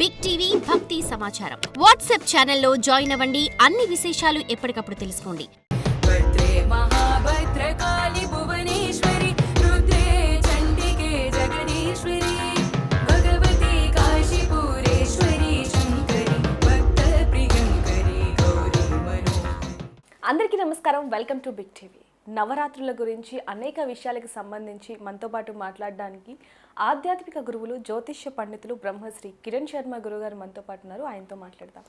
Big TV భక్తి సమాచారం WhatsApp ఛానల్లో జాయిన్ అవ్వండి. అన్ని విశేషాలు ఎప్పటికప్పుడు తెలుసుకోండి. అందరికీ నమస్కారం. వెల్కమ్ టు బిగ్ టీవీ నవరాత్రుల గురించి అనేక విషయాలకు సంబంధించి మనతో పాటు మాట్లాడడానికి ఆధ్యాత్మిక గురువులు జ్యోతిష్య పండితులు బ్రహ్మశ్రీ కిరణ్ శర్మ గురుగారు మనతో పాటు ఉన్నారు. ఆయనతో మాట్లాడదాం.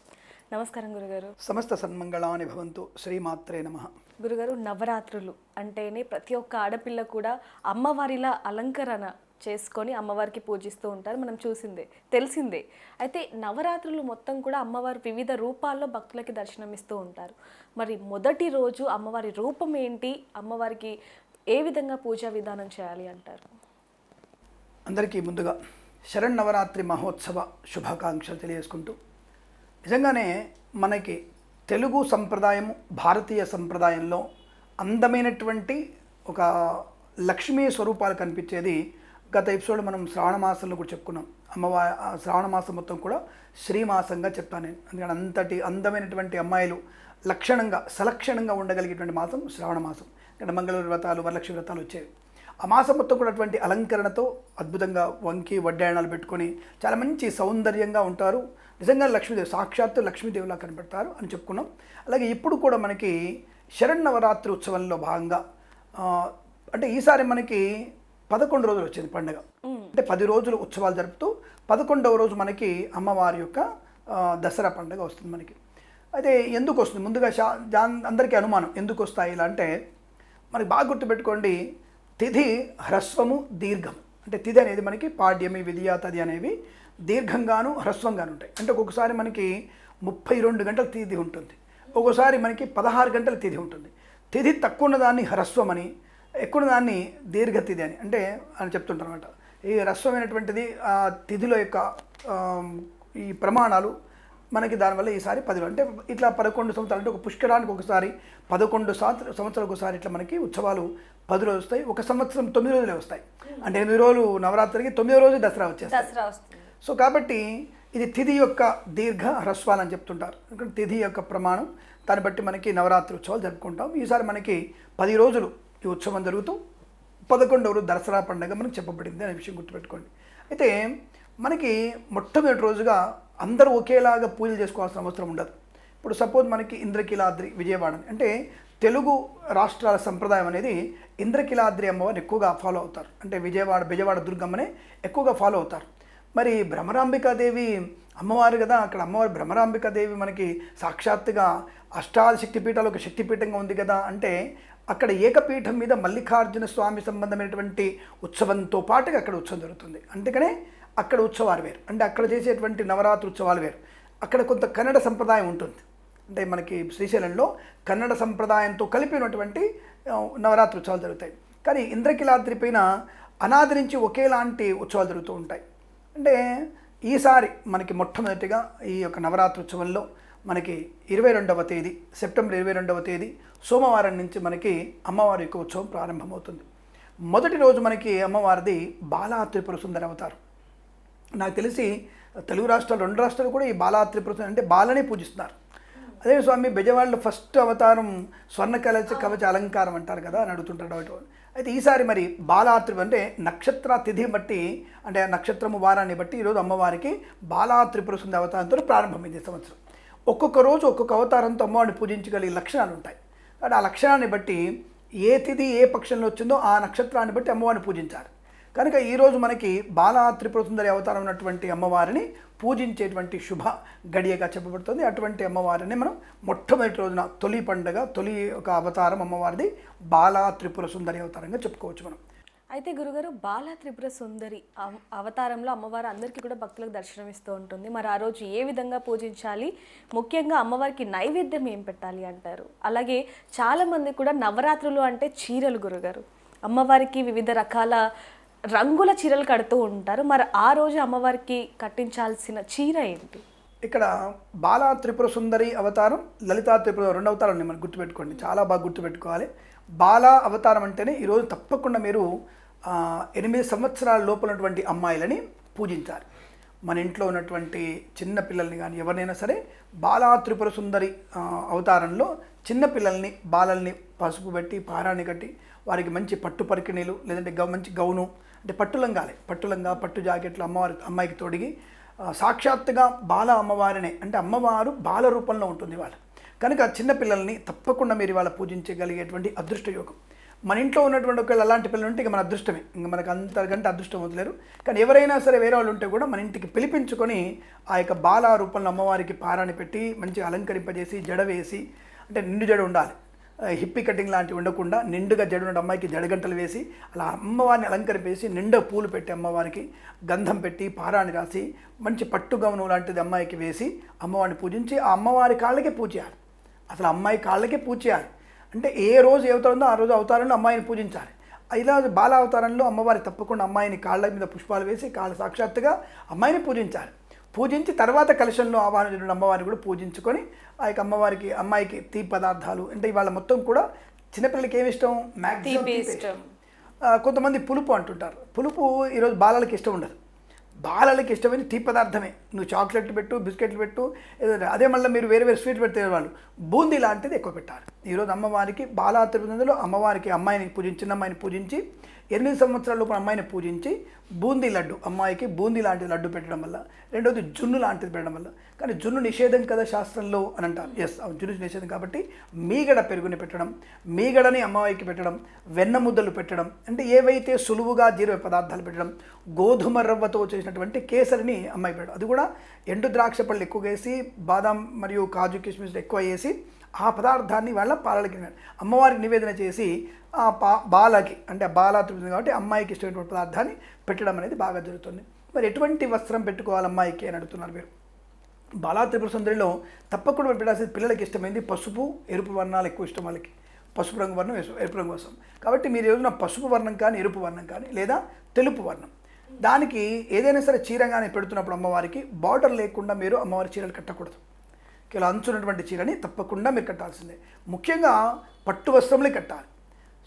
నమస్కారం గురుగారు. సమస్త సన్మంగళాని భవంతు శ్రీమాత్రే నమ. గురుగారు నవరాత్రులు అంటేనే ప్రతి ఒక్క ఆడపిల్ల కూడా అమ్మవారిలా అలంకరణ చేసుకొని అమ్మవారికి పూజిస్తూ ఉంటారు. మనం చూసిందే తెలిసిందే. అయితే నవరాత్రులు మొత్తం కూడా అమ్మవారు వివిధ రూపాల్లో భక్తులకి దర్శనమిస్తూ ఉంటారు. మరి మొదటి రోజు అమ్మవారి రూపం ఏంటి? అమ్మవారికి ఏ విధంగా పూజా విధానం చేయాలి అంటారు? అందరికీ ముందుగా శరణ్ మహోత్సవ శుభాకాంక్షలు తెలియజేసుకుంటూ నిజంగానే మనకి తెలుగు సంప్రదాయము భారతీయ సంప్రదాయంలో అందమైనటువంటి ఒక లక్ష్మీ స్వరూపాలు కనిపించేది గత ఎపిసోడ్ మనం శ్రావణ మాసంలో కూడా చెప్పుకున్నాం. అమ్మవారి ఆ శ్రావణ మాసం మొత్తం కూడా శ్రీమాసంగా చెప్తాను నేను. అందుకని అంతటి అందమైనటువంటి అమ్మాయిలు లక్షణంగా సలక్షణంగా ఉండగలిగేటువంటి మాసం శ్రావణ మాసం. ఇక్కడ మంగళవారి వ్రతాలు వరలక్ష్మి వ్రతాలు వచ్చేవి. ఆ మాసం మొత్తం కూడా అటువంటి అలంకరణతో అద్భుతంగా వంకి వడ్డాయనాలు పెట్టుకొని చాలా మంచి సౌందర్యంగా ఉంటారు. నిజంగా లక్ష్మీదేవి సాక్షాత్తు లక్ష్మీదేవిలా కనబడతారు అని చెప్పుకున్నాం. అలాగే ఇప్పుడు కూడా మనకి శరన్నవరాత్రి ఉత్సవంలో భాగంగా అంటే ఈసారి మనకి పదకొండు రోజులు వచ్చింది పండుగ. అంటే పది రోజులు ఉత్సవాలు జరుపుతూ పదకొండవ రోజు మనకి అమ్మవారి యొక్క దసరా పండుగ వస్తుంది మనకి. అయితే ఎందుకు వస్తుంది? ముందుగా దాన్- అందరికీ అనుమానం ఎందుకు వస్తాయి ఇలా అంటే మనకి బాగా గుర్తుపెట్టుకోండి. తిథి హ్రస్వము దీర్ఘం. అంటే తిథి అనేది మనకి పాడ్యమి విధియా తది అనేవి దీర్ఘంగాను హ్రస్వంగాను ఉంటాయి. అంటే ఒక్కొక్కసారి మనకి ముప్పై రెండు గంటల తిథి ఉంటుంది. ఒక్కోసారి మనకి పదహారు గంటల తిథి ఉంటుంది. తిథి తక్కువ ఉన్నదాన్ని హ్రస్వమని ఎక్కువ దాన్ని దీర్ఘ తిథి అని అంటే అని చెప్తుంటారు అనమాట ఈ హ్రస్వమైనటువంటిది తిథిలో యొక్క ఈ ప్రమాణాలు మనకి దానివల్ల ఈసారి పది రోజులు అంటే ఇట్లా పదకొండు సంవత్సరాలు అంటే ఒక పుష్కరానికి ఒకసారి పదకొండు సంవత్సర సంవత్సరాలకు ఒకసారి ఇట్లా మనకి ఉత్సవాలు పది రోజులు వస్తాయి. ఒక సంవత్సరం తొమ్మిది రోజులే వస్తాయి. అంటే ఎనిమిది రోజులు నవరాత్రికి తొమ్మిదో రోజు దసరా వచ్చేస్తాయి. దసరా వస్తుంది. సో కాబట్టి ఇది తిథి యొక్క దీర్ఘ హ్రస్వాలు అని చెప్తుంటారు. ఎందుకంటే తిథి యొక్క ప్రమాణం దాన్ని బట్టి మనకి నవరాత్రి ఉత్సవాలు జరుపుకుంటాం. ఈసారి మనకి పది రోజులు ఈ ఉత్సవం జరుగుతూ పదకొండవ రోజు దసరా పండుగ మనకు చెప్పబడింది అనే విషయం గుర్తుపెట్టుకోండి. అయితే మనకి మొట్టమొదటి రోజుగా అందరూ ఒకేలాగా పూజలు చేసుకోవాల్సిన అవసరం ఉండదు. ఇప్పుడు సపోజ్ మనకి ఇంద్రకీలాద్రి విజయవాడ అంటే తెలుగు రాష్ట్రాల సంప్రదాయం అనేది ఇంద్రకీలాద్రి అమ్మవారిని ఎక్కువగా ఫాలో అవుతారు. అంటే విజయవాడ విజయవాడ దుర్గమ్మనే ఎక్కువగా ఫాలో అవుతారు. మరి భ్రమరాంబికాదేవి అమ్మవారు కదా అక్కడ అమ్మవారి భ్రమరాంబికాదేవి మనకి సాక్షాత్తుగా అష్టాది శక్తిపీఠాలు ఒక శక్తిపీఠంగా ఉంది కదా అంటే అక్కడ ఏకపీఠం మీద మల్లికార్జున స్వామి సంబంధమైనటువంటి ఉత్సవంతో పాటుగా అక్కడ ఉత్సవం జరుగుతుంది. అందుకనే అక్కడ ఉత్సవాలు వేరు. అంటే అక్కడ చేసేటువంటి నవరాత్రి ఉత్సవాలు వేరు. అక్కడ కొంత కన్నడ సంప్రదాయం ఉంటుంది. అంటే మనకి శ్రీశైలంలో కన్నడ సంప్రదాయంతో కలిపినటువంటి నవరాత్రి ఉత్సవాలు జరుగుతాయి. కానీ ఇంద్రకిలాద్రి పైన అనాదరించి నుంచి ఒకేలాంటి ఉత్సవాలు జరుగుతూ ఉంటాయి. అంటే ఈసారి మనకి మొట్టమొదటిగా ఈ యొక్క నవరాత్రి ఉత్సవంలో మనకి ఇరవై రెండవ తేదీ సెప్టెంబర్ ఇరవై రెండవ తేదీ సోమవారం నుంచి మనకి అమ్మవారి యొక్క ఉత్సవం ప్రారంభమవుతుంది. మొదటి రోజు మనకి అమ్మవారిది బాలా త్రిపుర సుందర అవతారం. నాకు తెలిసి తెలుగు రాష్ట్రాలు రెండు రాష్ట్రాలు కూడా ఈ బాలా త్రిపుర అంటే బాలనే పూజిస్తున్నారు. అదే స్వామి బెజవాడలో ఫస్ట్ అవతారం స్వర్ణ కలచ కవచ అలంకారం అంటారు కదా అని అడుగుతుంటాడు అయితే ఈసారి మరి బాలాత్రి అంటే నక్షత్ర తిథి బట్టి అంటే ఆ నక్షత్రము వారాన్ని బట్టి ఈరోజు అమ్మవారికి బాలా త్రిపుర అవతారంతో ప్రారంభమైంది సంవత్సరం. ఒక్కొక్క రోజు ఒక్కొక్క అవతారంతో అమ్మవారిని పూజించగలిగే లక్షణాలు ఉంటాయి. కాబట్టి ఆ లక్షణాన్ని బట్టి ఏ తిథి ఏ పక్షంలో వచ్చిందో ఆ నక్షత్రాన్ని బట్టి అమ్మవారిని పూజించాలి. కనుక ఈరోజు మనకి బాలా త్రిపుర సుందరి అవతారం ఉన్నటువంటి అమ్మవారిని పూజించేటువంటి శుభ గడియగా చెప్పబడుతుంది. అటువంటి అమ్మవారిని మనం మొట్టమొదటి రోజున తొలి పండుగ తొలి ఒక అవతారం అమ్మవారిది బాలా త్రిపుర సుందరి అవతారంగా చెప్పుకోవచ్చు మనం. అయితే గురుగారు బాల త్రిపుర సుందరి అవ- అవతారంలో అమ్మవారు అందరికీ కూడా భక్తులకు దర్శనమిస్తూ ఉంటుంది. మరి ఆ రోజు ఏ విధంగా పూజించాలి? ముఖ్యంగా అమ్మవారికి నైవేద్యం ఏం పెట్టాలి అంటారు? అలాగే చాలామంది కూడా నవరాత్రులు అంటే చీరలు గురుగారు. అమ్మవారికి వివిధ రకాల రంగుల చీరలు కడుతూ ఉంటారు. మరి ఆ రోజు అమ్మవారికి కట్టించాల్సిన చీర ఏంటి? ఇక్కడ బాలా త్రిపుర సుందరి అవతారం లలితా త్రిపుర రెండు అవతారాలు ఉన్నాయి. మనం గుర్తుపెట్టుకోండి. చాలా బాగా గుర్తుపెట్టుకోవాలి. బాలా అవతారం అంటేనే ఈరోజు తప్పకుండా మీరు ఎనిమిది సంవత్సరాల లోపలటువంటి అమ్మాయిలని పూజించాలి. మన ఇంట్లో ఉన్నటువంటి చిన్న పిల్లల్ని కానీ ఎవరినైనా సరే బాలా త్రిపుర సుందరి అవతారంలో చిన్న పిల్లల్ని బాలల్ని పసుపు పెట్టి పారాన్ని కట్టి వారికి మంచి పట్టు పరికిణీలు లేదంటే గౌ మంచి గౌను అంటే పట్టులంగాలే. పట్టులంగా పట్టు జాకెట్లు అమ్మవారి అమ్మాయికి తొడిగి సాక్షాత్తుగా బాల అమ్మవారినే. అంటే అమ్మవారు బాల రూపంలో ఉంటుంది వాళ్ళ కనుక చిన్నపిల్లల్ని తప్పకుండా మీరు ఇవాళ పూజించగలిగేటువంటి అదృష్ట యోగం. మన ఇంట్లో ఉన్నటువంటి ఒకవేళ అలాంటి పిల్లలు ఉంటే ఇక మన అదృష్టమే. ఇంకా మనకు అంతకంటే అదృష్టం వదిలేరు. కానీ ఎవరైనా సరే వేరే వాళ్ళు ఉంటే కూడా మన ఇంటికి పిలిపించుకొని ఆ యొక్క బాల రూపంలో అమ్మవారికి పారాన్ని పెట్టి మంచిగా అలంకరింపజేసి జడ వేసి అంటే నిండు జడ ఉండాలి. హిప్పీ కటింగ్ లాంటివి ఉండకుండా నిండుగా జడున్న అమ్మాయికి జడగంటలు వేసి అలా అమ్మవారిని అలంకరిపేసి నిండా పూలు పెట్టి అమ్మవారికి గంధం పెట్టి పారాన్ని రాసి మంచి పట్టు గమనం లాంటిది అమ్మాయికి వేసి అమ్మవారిని పూజించి ఆ అమ్మవారి కాళ్ళకే పూజ చేయాలి. అసలు అమ్మాయి కాళ్ళకే పూజ చేయాలి. అంటే ఏ రోజు ఏ ఉందో ఆ రోజు అవతారంలో అమ్మాయిని పూజించాలి. ఇలా బాల అవతారంలో అమ్మవారి తప్పకుండా అమ్మాయిని కాళ్ళ మీద పుష్పాలు వేసి కాళ్ళ సాక్షాత్తుగా అమ్మాయిని పూజించాలి. పూజించి తర్వాత కలశంలో ఆహ్వానించిన అమ్మవారిని కూడా పూజించుకొని ఆ యొక్క అమ్మవారికి అమ్మాయికి తీపి పదార్థాలు అంటే ఇవాళ మొత్తం కూడా చిన్నపిల్లలకి ఏమి ఇష్టం? మ్యాక్సిమం కొంతమంది పులుపు అంటుంటారు. పులుపు ఈరోజు బాలలకి ఇష్టం ఉండదు. బాలలకి ఇష్టమైన తీ పదార్థమే. నువ్వు చాక్లెట్లు పెట్టు బిస్కెట్లు పెట్టు అదే మళ్ళీ మీరు వేరే వేరే స్వీట్ పెడితే వాళ్ళు. బూందీ లాంటిది ఎక్కువ పెట్టాలి ఈరోజు అమ్మవారికి బాలా తిరుపతిలో అమ్మవారికి అమ్మాయిని పూజించి చిన్న అమ్మాయిని పూజించి ఎనిమిది సంవత్సరాల లోపు అమ్మాయిని పూజించి బూందీ లడ్డు అమ్మాయికి బూందీ లాంటి లడ్డు పెట్టడం వల్ల రెండోది జున్ను లాంటిది పెట్టడం వల్ల. కానీ జున్ను నిషేధం కదా శాస్త్రంలో అని అంటారు. ఎస్ జున్ను నిషేధం కాబట్టి మీగడ పెరుగుని పెట్టడం మీగడని అమ్మాయికి పెట్టడం వెన్న ముద్దలు పెట్టడం అంటే ఏవైతే సులువుగా జీర్వ పదార్థాలు పెట్టడం గోధుమ రవ్వతో చేసినటువంటి కేసరిని అమ్మాయి అది కూడా ఎండు ద్రాక్ష పళ్ళు ఎక్కువ వేసి బాదాం మరియు కాజు కిస్మిస్ ఎక్కువ వేసి ఆ పదార్థాన్ని వాళ్ళ పాలకి అమ్మవారికి నివేదన చేసి ఆ పా బాలకి అంటే బాల తృప్తి కాబట్టి అమ్మాయికి ఇష్టమైనటువంటి పదార్థాన్ని పెట్టడం అనేది బాగా జరుగుతుంది. మరి ఎటువంటి వస్త్రం పెట్టుకోవాలి అమ్మాయికి అని అడుగుతున్నారు మీరు? బాలా త్రిపుర సుందరిలో తప్పకుండా పెట్టాల్సింది పిల్లలకి ఇష్టమైంది పసుపు ఎరుపు వర్ణాలు ఎక్కువ ఇష్టం వాళ్ళకి. పసుపు రంగు వర్ణం ఎరుపు రంగు వస్తాం కాబట్టి మీరు ఏదైనా పసుపు వర్ణం కానీ ఎరుపు వర్ణం కానీ లేదా తెలుపు వర్ణం. దానికి ఏదైనా సరే చీరగానే పెడుతున్నప్పుడు అమ్మవారికి బార్డర్ లేకుండా మీరు అమ్మవారి చీరలు కట్టకూడదు. ఇలా అంచున్నటువంటి చీరని తప్పకుండా మీరు కట్టాల్సిందే. ముఖ్యంగా పట్టు వస్త్రములే కట్టాలి.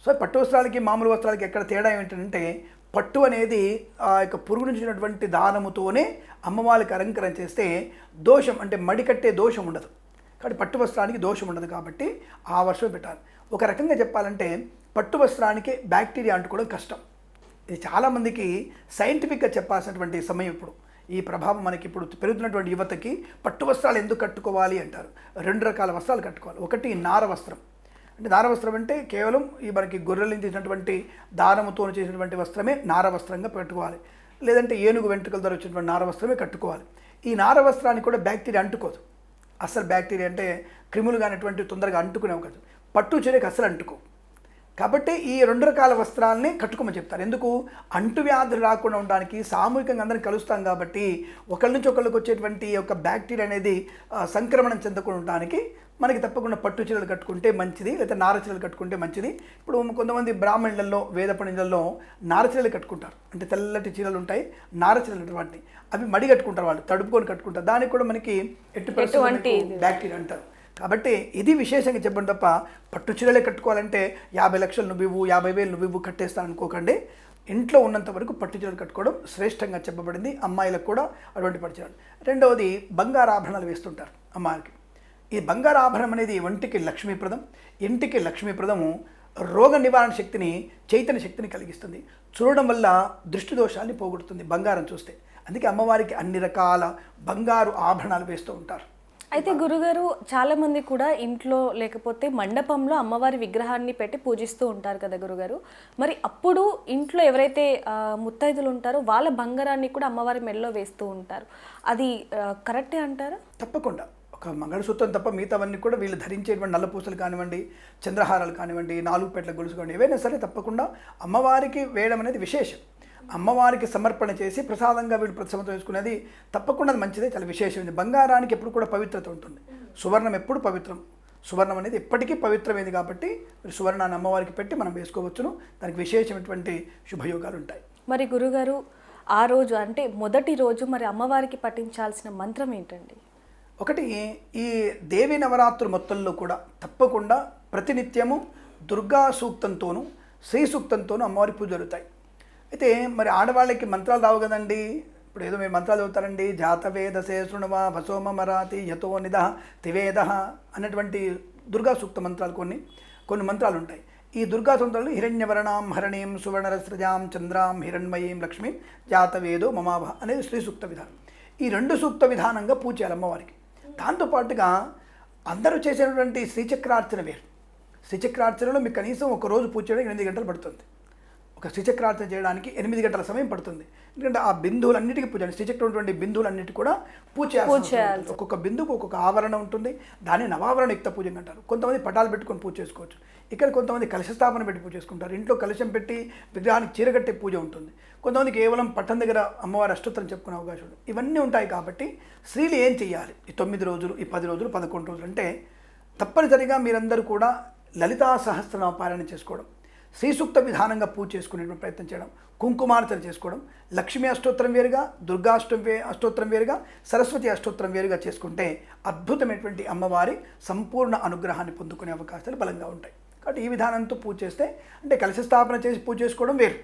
సో పట్టు వస్త్రాలకి మామూలు వస్త్రాలకి ఎక్కడ తేడా ఏంటంటే పట్టు అనేది ఆ యొక్క పురుగు నుంచినటువంటి దానముతోనే అమ్మవారికి అలంకరణ చేస్తే దోషం అంటే మడి కట్టే దోషం ఉండదు. కాబట్టి పట్టు వస్త్రానికి దోషం ఉండదు కాబట్టి ఆ వర్షం పెట్టాలి. ఒక రకంగా చెప్పాలంటే పట్టు వస్త్రానికి బ్యాక్టీరియా అంటుకోవడం కష్టం. ఇది చాలామందికి సైంటిఫిక్గా చెప్పాల్సినటువంటి సమయం ఇప్పుడు. ఈ ప్రభావం మనకి ఇప్పుడు పెరుగుతున్నటువంటి యువతకి పట్టు వస్త్రాలు ఎందుకు కట్టుకోవాలి అంటారు? రెండు రకాల వస్త్రాలు కట్టుకోవాలి. ఒకటి నార వస్త్రం. అంటే నార వస్త్రం అంటే కేవలం ఈ మనకి గొర్రెలు చేసినటువంటి దారముతో చేసినటువంటి వస్త్రమే నార వస్త్రంగా పెట్టుకోవాలి. లేదంటే ఏనుగు వెంట్రుకల ద్వారా వచ్చినటువంటి నార వస్త్రమే కట్టుకోవాలి. ఈ నార వస్త్రానికి కూడా బ్యాక్టీరియా అంటుకోదు. అసలు బ్యాక్టీరియా అంటే క్రిములు కానిటువంటి తొందరగా అంటుకునే అవకాశం పట్టు చీరకి అసలు అంటుకో కాబట్టి ఈ రెండు రకాల వస్త్రాలని కట్టుకోమని చెప్తారు. ఎందుకు? అంటువ్యాధులు రాకుండా ఉండడానికి సామూహికంగా అందరం కలుస్తాం కాబట్టి ఒకళ్ళ నుంచి ఒకళ్ళకి వచ్చేటువంటి ఒక బ్యాక్టీరియా అనేది సంక్రమణం చెందకుండా ఉండడానికి మనకి తప్పకుండా పట్టు చీరలు కట్టుకుంటే మంచిది లేదా నార చీరలు కట్టుకుంటే మంచిది. ఇప్పుడు కొంతమంది బ్రాహ్మణులలో వేద పండితులలో నార చీరలు కట్టుకుంటారు. అంటే తెల్లటి చీరలు ఉంటాయి నార చీరలు వాటిని. అవి మడి కట్టుకుంటారు వాళ్ళు తడుపుకొని కట్టుకుంటారు. దానికి కూడా మనకి పరిస్థితుల్లో బ్యాక్టీరియా అంటారు. కాబట్టి ఇది విశేషంగా చెప్పండి తప్ప పట్టు చీరలే కట్టుకోవాలంటే యాభై లక్షలు నువ్వు ఇవ్వు యాభై వేలు నువ్వు కట్టేస్తాను అనుకోకండి ఇంట్లో ఉన్నంత వరకు పట్టు చీరలు కట్టుకోవడం శ్రేష్టంగా చెప్పబడింది అమ్మాయిలకు కూడా అటువంటి పట్టు చీరలు. రెండవది బంగారు ఆభరణాలు వేస్తుంటారు అమ్మాయికి ఈ బంగారు ఆభరణం అనేది ఒంటికి లక్ష్మీప్రదం ఇంటికి లక్ష్మీప్రదము రోగ నివారణ శక్తిని చైతన్య శక్తిని కలిగిస్తుంది. చూడడం వల్ల దృష్టి దోషాన్ని పోగొడుతుంది బంగారం చూస్తే. అందుకే అమ్మవారికి అన్ని రకాల బంగారు ఆభరణాలు వేస్తూ ఉంటారు. అయితే గురుగారు చాలా మంది కూడా ఇంట్లో లేకపోతే మండపంలో అమ్మవారి విగ్రహాన్ని పెట్టి పూజిస్తూ ఉంటారు కదా గురుగారు. మరి అప్పుడు ఇంట్లో ఎవరైతే ముత్తైదులు ఉంటారో వాళ్ళ బంగారాన్ని కూడా అమ్మవారి మెడలో వేస్తూ ఉంటారు. అది కరెక్టే అంటారా? తప్పకుండా. ఒక మంగళసూత్రం తప్ప మిగతావన్నీ కూడా వీళ్ళు ధరించేటువంటి నల్లపూసలు కానివ్వండి చంద్రహారాలు కానివ్వండి నాలుగు పెట్ల గొలుసు కానివ్వండి ఏవైనా సరే తప్పకుండా అమ్మవారికి వేయడం అనేది విశేషం. అమ్మవారికి సమర్పణ చేసి ప్రసాదంగా వీళ్ళు ప్రతి సంవత్సరం వేసుకునేది తప్పకుండా అది మంచిదే చాలా విశేషమైంది బంగారానికి ఎప్పుడు కూడా పవిత్రత ఉంటుంది. సువర్ణం ఎప్పుడు పవిత్రం? సువర్ణం అనేది ఎప్పటికీ పవిత్రమైనది కాబట్టి మీరు సువర్ణాన్ని అమ్మవారికి పెట్టి మనం వేసుకోవచ్చును. దానికి విశేషమైనటువంటి శుభయోగాలు ఉంటాయి. మరి గురుగారు ఆ రోజు అంటే మొదటి రోజు మరి అమ్మవారికి పఠించాల్సిన మంత్రం ఏంటండి? ఒకటి ఈ దేవి నవరాత్రులు మొత్తంలో కూడా తప్పకుండా ప్రతినిత్యము దుర్గా సూక్తంతోనూ శ్రీ సూక్తంతోనూ అమ్మవారి పూజ జరుగుతాయి. అయితే మరి ఆడవాళ్ళకి మంత్రాలు రావు కదండి? ఇప్పుడు ఏదో మీరు మంత్రాలు చదువుతారండి జాతవేదసే శృణవా భసోమ మరాతి యతో నిధ తివేద అన్నటువంటి దుర్గా సూక్త మంత్రాలు కొన్ని కొన్ని మంత్రాలు ఉంటాయి. ఈ దుర్గా సూత్రాలు హిరణ్యవర్ణాం హరణీం సువర్ణరస్రజాం చంద్రాం హిరణ్మయీం లక్ష్మీం జాతవేదో మమాభ అనేది శ్రీ సూక్త విధానం. ఈ రెండు సూక్త విధానంగా పూజ చేయాలి అమ్మవారికి. దాంతోపాటుగా అందరూ చేసేటువంటి శ్రీచక్రార్చన వేరు. శ్రీచక్రార్చనలో మీకు కనీసం ఒక రోజు పూజ చేయడానికి ఎనిమిది గంటలు పడుతుంది. ఒక శ్రీచక్రార్చన చేయడానికి ఎనిమిది గంటల సమయం పడుతుంది. ఎందుకంటే ఆ బిందువులన్నిటికీ పూజ శ్రీచక్రం ఉన్నటువంటి బిందువులన్నిటి కూడా పూజ. ఒక్కొక్క బిందువుకు ఒక్కొక్క ఆవరణ ఉంటుంది. దాన్ని నవావరణ యుక్త పూజ అంటారు. కొంతమంది పటాలు పెట్టుకొని పూజ చేసుకోవచ్చు. ఇక్కడ కొంతమంది కలశ స్థాపన పెట్టి పూజ చేసుకుంటారు. ఇంట్లో కలశం పెట్టి విగ్రహానికి చీరగట్టే పూజ ఉంటుంది. కొంతమంది కేవలం పట్టం దగ్గర అమ్మవారి అష్టోత్తరం చెప్పుకునే అవకాశం ఉంది ఇవన్నీ ఉంటాయి కాబట్టి స్త్రీలు ఏం చేయాలి ఈ తొమ్మిది రోజులు ఈ పది రోజులు పదకొండు రోజులు అంటే తప్పనిసరిగా మీరందరూ కూడా లలితా సహస్రనామ పారాయణ చేసుకోవడం. శ్రీసూక్త విధానంగా పూజ చేసుకునేటువంటి ప్రయత్నం చేయడం కుంకుమార్చన చేసుకోవడం లక్ష్మీ అష్టోత్తరం వేరుగా దుర్గాష్టం వే అష్టోత్తరం వేరుగా సరస్వతి అష్టోత్తరం వేరుగా చేసుకుంటే అద్భుతమైనటువంటి అమ్మవారి సంపూర్ణ అనుగ్రహాన్ని పొందుకునే అవకాశాలు బలంగా ఉంటాయి. కాబట్టి ఈ విధానంతో పూజ చేస్తే అంటే కలశ స్థాపన చేసి పూజ చేసుకోవడం వేరు.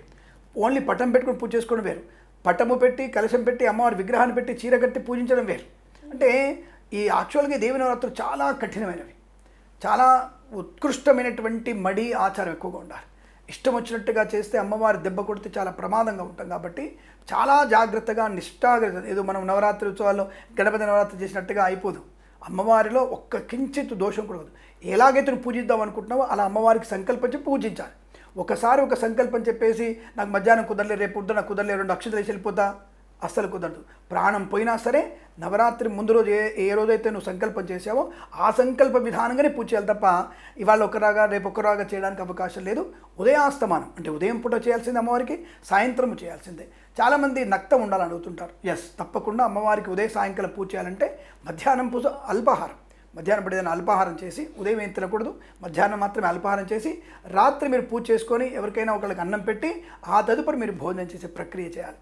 ఓన్లీ పటం పెట్టుకుని పూజ చేసుకోవడం వేరు. పటము పెట్టి కలశం పెట్టి అమ్మవారి విగ్రహాన్ని పెట్టి చీర కట్టి పూజించడం వేరు. అంటే ఈ యాక్చువల్గా దేవి నవరాత్రులు చాలా కఠినమైనవి. చాలా ఉత్కృష్టమైనటువంటి మడి ఆచారం ఎక్కువగా ఉండాలి. ఇష్టం వచ్చినట్టుగా చేస్తే అమ్మవారి దెబ్బ కొడితే చాలా ప్రమాదంగా ఉంటాం కాబట్టి చాలా జాగ్రత్తగా నిష్ఠాగ్రత ఏదో మనం నవరాత్రి ఉత్సవాల్లో గణపతి నవరాత్రి చేసినట్టుగా అయిపోదు. అమ్మవారిలో ఒక్క కించిత్ దోషం కూడా ఎలాగైతే నువ్వు పూజిద్దాం అనుకుంటున్నావో అలా అమ్మవారికి సంకల్పించి పూజించాలి. ఒకసారి ఒక సంకల్పం చెప్పేసి నాకు మధ్యాహ్నం కుదరలే రేపు పొద్దున కుదరలే రెండు అక్షతలు వేసి వెళ్ళిపోతా. అస్సలు కుదరదు. ప్రాణం పోయినా సరే నవరాత్రి ముందు రోజు ఏ ఏ రోజైతే నువ్వు సంకల్పం చేసావో ఆ సంకల్ప విధానంగానే పూజ చేయాలి తప్ప ఇవాళ ఒకరాగా రేపు ఒకరాగా చేయడానికి అవకాశం లేదు. ఉదయాస్తమానం అంటే ఉదయం పూట చేయాల్సింది అమ్మవారికి సాయంత్రం చేయాల్సిందే. చాలామంది నక్తం ఉండాలని అడుగుతుంటారు. ఎస్ తప్పకుండా అమ్మవారికి ఉదయం సాయంకాలం పూజ చేయాలంటే మధ్యాహ్నం పూజ అల్పాహారం. మధ్యాహ్నం పూట అల్పాహారం చేసి ఉదయం ఏం తినకూడదు మధ్యాహ్నం మాత్రమే అల్పాహారం చేసి రాత్రి మీరు పూజ చేసుకొని ఎవరికైనా ఒకళ్ళకి అన్నం పెట్టి ఆ తదుపరి మీరు భోజనం చేసే ప్రక్రియ చేయాలి.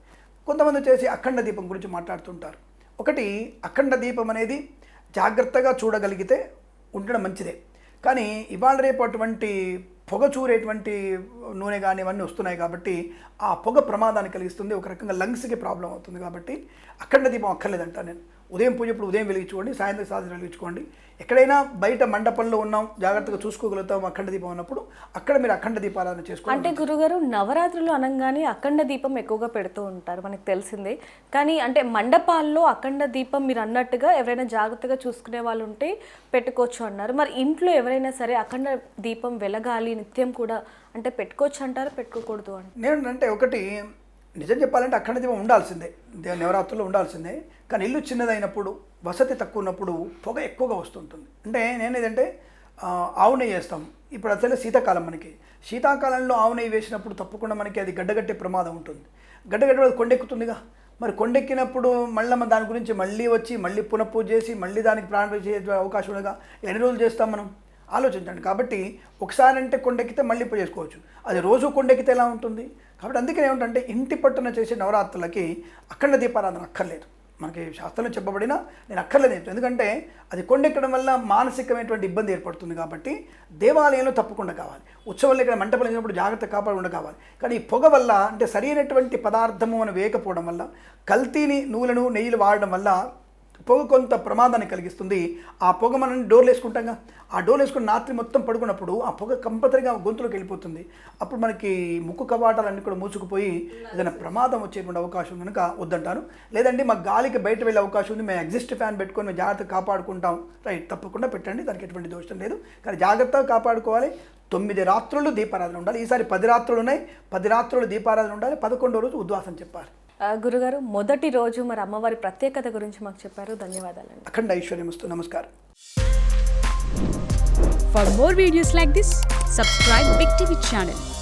కొంతమంది వచ్చేసి అఖండ దీపం గురించి మాట్లాడుతుంటారు. ఒకటి అఖండ దీపం అనేది జాగ్రత్తగా చూడగలిగితే ఉండడం మంచిదే. కానీ ఇవాళ రేపు అటువంటి పొగ చూరేటువంటి నూనె కానీ ఇవన్నీ వస్తున్నాయి కాబట్టి ఆ పొగ ప్రమాదాన్ని కలిగిస్తుంది. ఒక రకంగా లంగ్స్కి ప్రాబ్లం అవుతుంది కాబట్టి అఖండ దీపం అక్కర్లేదంట నేను. ఉదయం పూజ ఇప్పుడు ఉదయం వెలిగించుకోండి సాయంత్రం సాయంత్రం వెలిగించుకోండి. ఎక్కడైనా బయట మండపంలో ఉన్నాం జాగ్రత్తగా చూసుకోగలుగుతాం అఖండ దీపం ఉన్నప్పుడు అక్కడ మీరు అఖండ దీపారాధన చేసుకోండి అంటే గురుగారు నవరాత్రులు అనగానే అఖండ దీపం ఎక్కువగా పెడుతూ ఉంటారు మనకు తెలిసిందే. కానీ అంటే మండపాల్లో అఖండ దీపం మీరు అన్నట్టుగా ఎవరైనా జాగ్రత్తగా చూసుకునే వాళ్ళు ఉంటే పెట్టుకోవచ్చు అన్నారు. మరి ఇంట్లో ఎవరైనా సరే అఖండ దీపం వెలగాలి నిత్యం కూడా అంటే పెట్టుకోవచ్చు అంటారు పెట్టుకోకూడదు అంటారు? నేను అంటే ఒకటి నిజం చెప్పాలంటే అఖండ దీపం ఉండాల్సిందే. నవరాత్రుల్లో ఉండాల్సిందే. కానీ ఇల్లు చిన్నదైనప్పుడు వసతి తక్కువ ఉన్నప్పుడు పొగ ఎక్కువగా వస్తుంటుంది. అంటే నేను ఏదంటే ఆవు నెయ్యి వేస్తాం. ఇప్పుడు అసలు శీతాకాలం మనకి. శీతాకాలంలో ఆవు నెయ్యి వేసినప్పుడు తప్పకుండా మనకి అది గడ్డగట్టే ప్రమాదం ఉంటుంది. గడ్డగట్టే కొండెక్కుతుందిగా. మరి కొండెక్కినప్పుడు మళ్ళీ మన దాని గురించి మళ్ళీ వచ్చి మళ్ళీ పునఃపూజ చేసి మళ్ళీ దానికి ప్రాణ చేసే అవకాశం ఉండగా ఎన్ని రోజులు చేస్తాం మనం? ఆలోచించండి. కాబట్టి ఒకసారి అంటే కొండెక్కితే మళ్ళీ పూజ చేసుకోవచ్చు. అది రోజు కొండెక్కితే ఎలా ఉంటుంది? కాబట్టి అందుకని ఏమిటంటే ఇంటి పట్టున చేసే నవరాత్రులకి అఖండ దీపారాధన అక్కర్లేదు. మనకి శాస్త్రంలో చెప్పబడినా నేను అక్కర్లేదు చెప్తాను ఎందుకంటే అది కొండెక్కడం వల్ల మానసికమైనటువంటి ఇబ్బంది ఏర్పడుతుంది కాబట్టి దేవాలయంలో తప్పకుండా కావాలి. ఉత్సవాలు ఇక్కడ మంటపం లేనప్పుడు జాగ్రత్త కాపాడకుండా కావాలి కానీ ఈ పొగ వల్ల అంటే సరైనటువంటి పదార్థము అని వేయకపోవడం వల్ల కల్తీని నూనెను నెయ్యిలు వాడడం వల్ల పొగ కొంత ప్రమాదాన్ని కలిగిస్తుంది. ఆ పొగ మనం డోర్లు వేసుకుంటాంగా. ఆ డోర్లు వేసుకుని రాత్రి మొత్తం పడుకున్నప్పుడు ఆ పొగ కంపల్సరిగా గొంతులోకి వెళ్ళిపోతుంది. అప్పుడు మనకి ముక్కు కవాటాలన్నీ కూడా మూసుకుపోయి ఏదైనా ప్రమాదం వచ్చేటువంటి అవకాశం కనుక వద్దంటాను లేదంటే మా గాలికి బయట వెళ్ళే అవకాశం ఉంది. మేము ఎగ్జిస్ట్ ఫ్యాన్ పెట్టుకొని మేము జాగ్రత్తగా కాపాడుకుంటాం. రైట్ తప్పకుండా పెట్టండి. దానికి ఎటువంటి దోషం లేదు. కానీ జాగ్రత్తగా కాపాడుకోవాలి. తొమ్మిది రాత్రులు దీపారాధన ఉండాలి. ఈసారి పది రాత్రులు ఉన్నాయి. పది రాత్రులు దీపారాధన ఉండాలి. పదకొండో రోజు ఉద్వాసం చెప్పాలి. గురుగారు మొదటి రోజు మరి అమ్మవారి ప్రత్యేకత గురించి మాకు చెప్పారు. ధన్యవాదాలండి. అఖండ ఐశ్వర్యమస్తు. నమస్కారం. For more videos like this, subscribe Big TV channel.